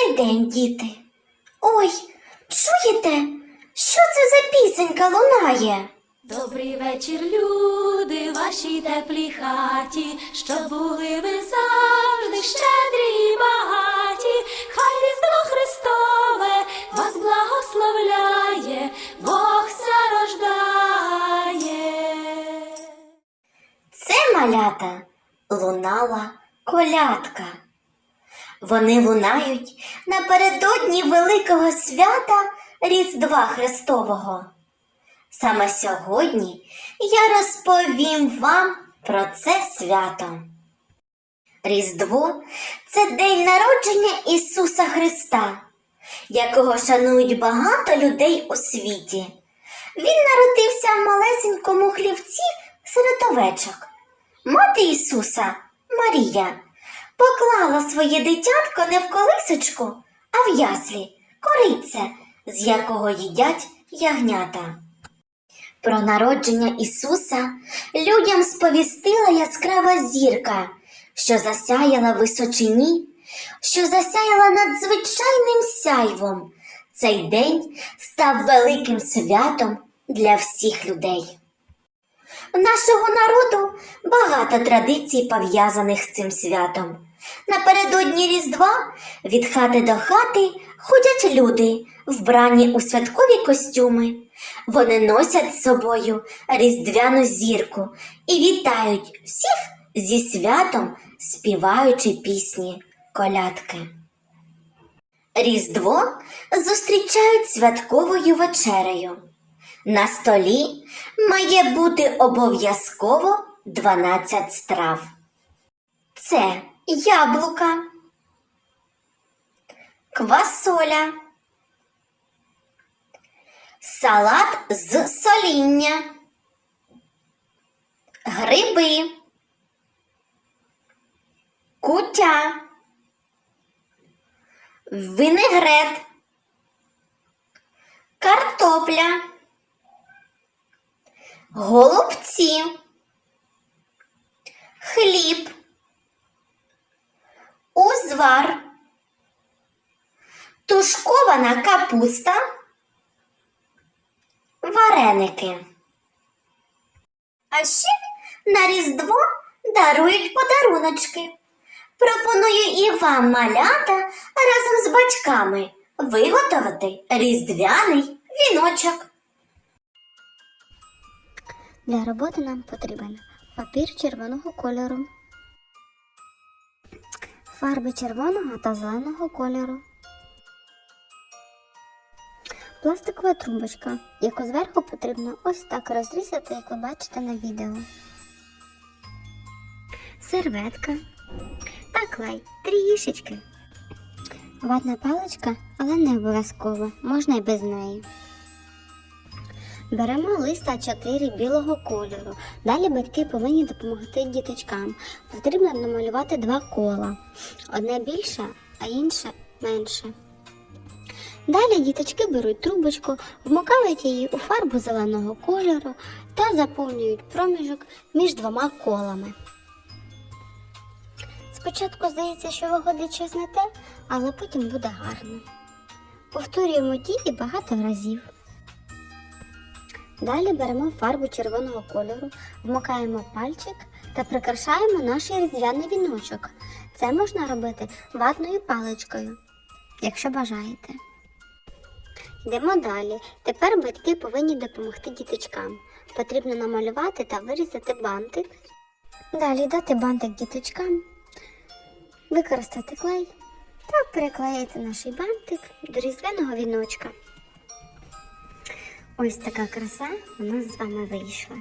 Добрий день, діти. Ой, чуєте? Що це за пісенька лунає? Добрий вечір, люди, вашій теплій хаті, щоб були ви завжди щедрі і багаті. Хай Різдво Христове вас благословляє, Бог ся рождає. Це малята лунала колядка. Вони лунають напередодні великого свята Різдва Христового. Саме сьогодні я розповім вам про це свято. Різдво це день народження Ісуса Христа, якого шанують багато людей у світі. Він народився в малесенькому хлівці серед овечок. Мати Ісуса, Марія, поклала своє дитятко не в колисочку, а в яслі, кориця, з якого їдять ягнята. Про народження Ісуса людям сповістила яскрава зірка, що засяяла височині, що засяяла надзвичайним сяйвом. Цей день став великим святом для всіх людей. У нашого народу багато традицій пов'язаних з цим святом. Напередодні Різдва від хати до хати ходять люди, вбрані у святкові костюми. Вони носять з собою різдвяну зірку і вітають всіх зі святом, співаючи пісні колядки. Різдво зустрічають святковою вечерею. На столі має бути обов'язково 12 страв. Це яблука, квасоля, салат з соління, гриби, кутя, винегрет, картопля голубці, хліб, узвар, тушкована капуста, вареники. А ще на Різдво дарують подаруночки. Пропоную і вам малята разом з батьками виготовити різдвяний віночок. Для роботи нам потрібен папір червоного кольору, фарби червоного та зеленого кольору, пластикова трубочка, яку зверху потрібно ось так розрізати, як ви бачите на відео. Серветка та клей трішечки. Ватна паличка, але не обов'язково, можна і без неї. Беремо лист А4 білого кольору. Далі батьки повинні допомогти діточкам. Потрібно намалювати два кола. Одне більше, а інше менше. Далі діточки беруть трубочку, вмикають її у фарбу зеленого кольору та заповнюють проміжок між двома колами. Спочатку здається, що виходить щось не те, але потім буде гарно. Повторюємо дії багато разів. Далі беремо фарбу червоного кольору, вмикаємо пальчик та прикрашаємо наш різдвяний віночок. Це можна робити ватною паличкою, якщо бажаєте. Йдемо далі. Тепер батьки повинні допомогти діточкам. Потрібно намалювати та вирізати бантик. Далі дати бантик діточкам, використати клей та приклеїти наш бантик до різдвяного віночка. Ось така краса у нас з вами вийшла.